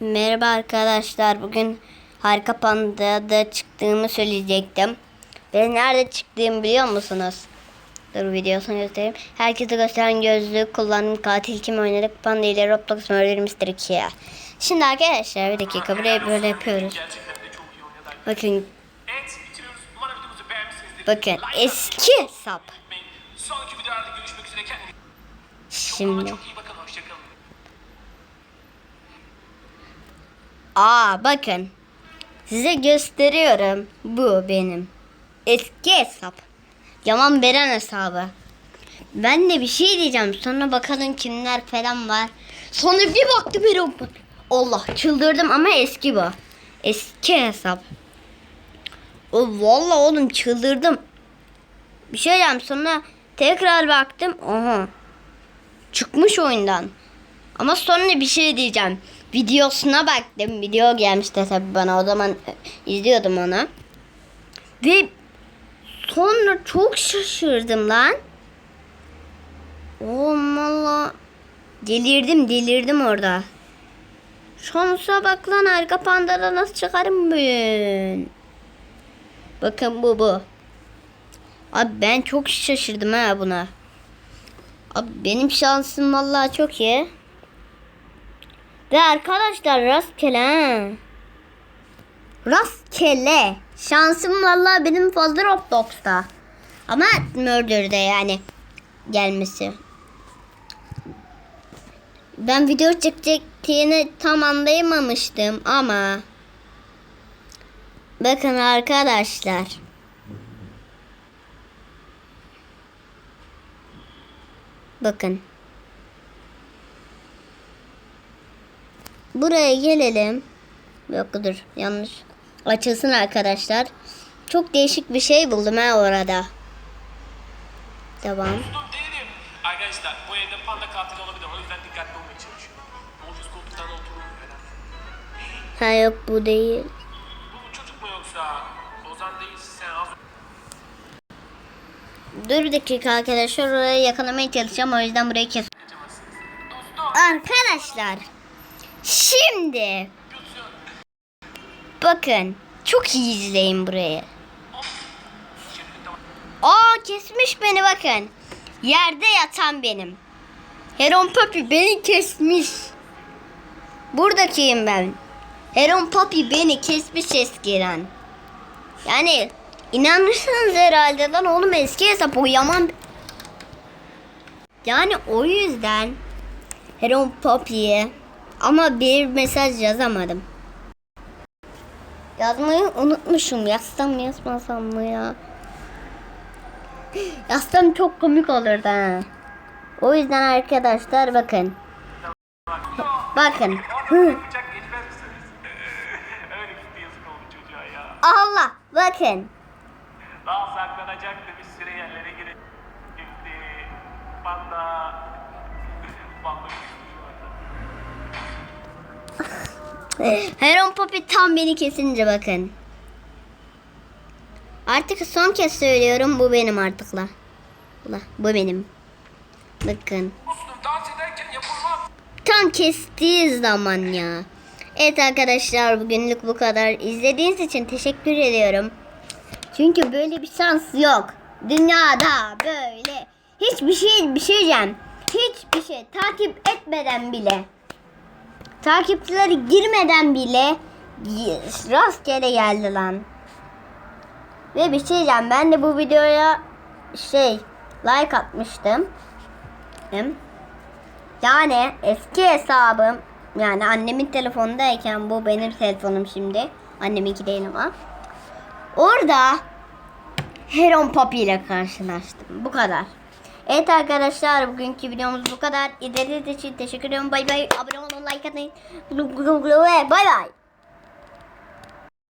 Merhaba arkadaşlar. Bugün Harika Panda'da çıktığımı söyleyecektim. Ve nerede çıktığımı biliyor musunuz? Dur videosunu göstereyim. Herkese gösteren gözlük kullandım. Katil kim oynadık? Panda ile Roblox Murder Mystery 2. Şimdi arkadaşlar bir dakika buraya böyle yapıyoruz. Bakın bakın eski hesap. Şimdi. çok iyi bakın. Hoşçakalın. Aa bakın. Size gösteriyorum. Bu benim. Eski hesap. Yaman veren hesabı. Ben de bir şey diyeceğim. Sonra bakalım kimler falan var. Sonra bir baktım Erol. Allah çıldırdım ama eski bu. Eski hesap. O vallahi oğlum çıldırdım. Bir şey diyeceğim sonra tekrar baktım. Aha. Çıkmış oyundan. Ama sonra bir şey diyeceğim. Videosuna baktım. Video gelmişti tabii bana. O zaman izliyordum onu. Ve sonra çok şaşırdım lan. Oğlum valla. Delirdim delirdim orada. Şansa bak lan arka pandada nasıl çıkarım ben. Bakın bu bu. Abi ben çok şaşırdım ha buna. Abi benim şansım vallahi çok iyi. Ve arkadaşlar rastgele. Rastgele. Şansım vallahi benim fazla Roblox'ta. Ama Murder'da yani gelmesi. Ben video çekeceğini tam anlayamamıştım ama bakın arkadaşlar. Bakın. Buraya gelelim. Yok dur yanlış. Açılsın arkadaşlar. Çok değişik bir şey buldum ha orada. Devam. Arkadaşlar bu evde panda katil olabilir. O yüzden dikkatli olmaya çalışıyorum. Ucuz koltuktan herhalde. Ha yok bu değil. Bu çocuk mu yoksa? Ozan değilsin sen az Dur bir dakika arkadaşlar oraya yakalamaya çalışacağım o yüzden burayı kes. Arkadaşlar şimdi bakın çok iyi izleyin burayı. Aa kesmiş beni bakın. Yerde yatan benim. Heron Papi beni kesmiş. Buradakiyim ben. Heron Papi beni kesmiş eskiden. Yani inanırsınız herhalde lan oğlum eski hesap o yaman. Yani o yüzden Heron Papi'ye ama bir mesaj yazamadım. Yazmayı unutmuşum. Yazsam mı yazmasam mı ya? Yazsam çok komik olurdu ha. O yüzden arkadaşlar bakın. Bakın. Allah bakın. Daha saklanacaktı bir süre yerlere girecek. Gitti. Panda. Heron Poppy tam beni kesince bakın. Artık son kez söylüyorum bu benim artık la. La bu benim. Bakın. Tam kestiği zaman ya. Evet arkadaşlar bugünlük bu kadar. İzlediğiniz için teşekkür ediyorum. Çünkü böyle bir şans yok. Dünyada böyle hiçbir şey bir şey diyeceğim. Hiçbir şey takip etmeden bile takipçileri girmeden bile rastgele geldi lan. Ve bir şey diyeceğim. Ben de bu videoya şey like atmıştım. Yani eski hesabım yani annemin telefonundayken bu benim telefonum şimdi. Anneminki değil ama. Orada Heron Papi ile karşılaştım. Bu kadar. Evet arkadaşlar bugünkü videomuz bu kadar. İzlediğiniz için teşekkür ederim. Bay bay. Abone olun, like atın. Bay bay.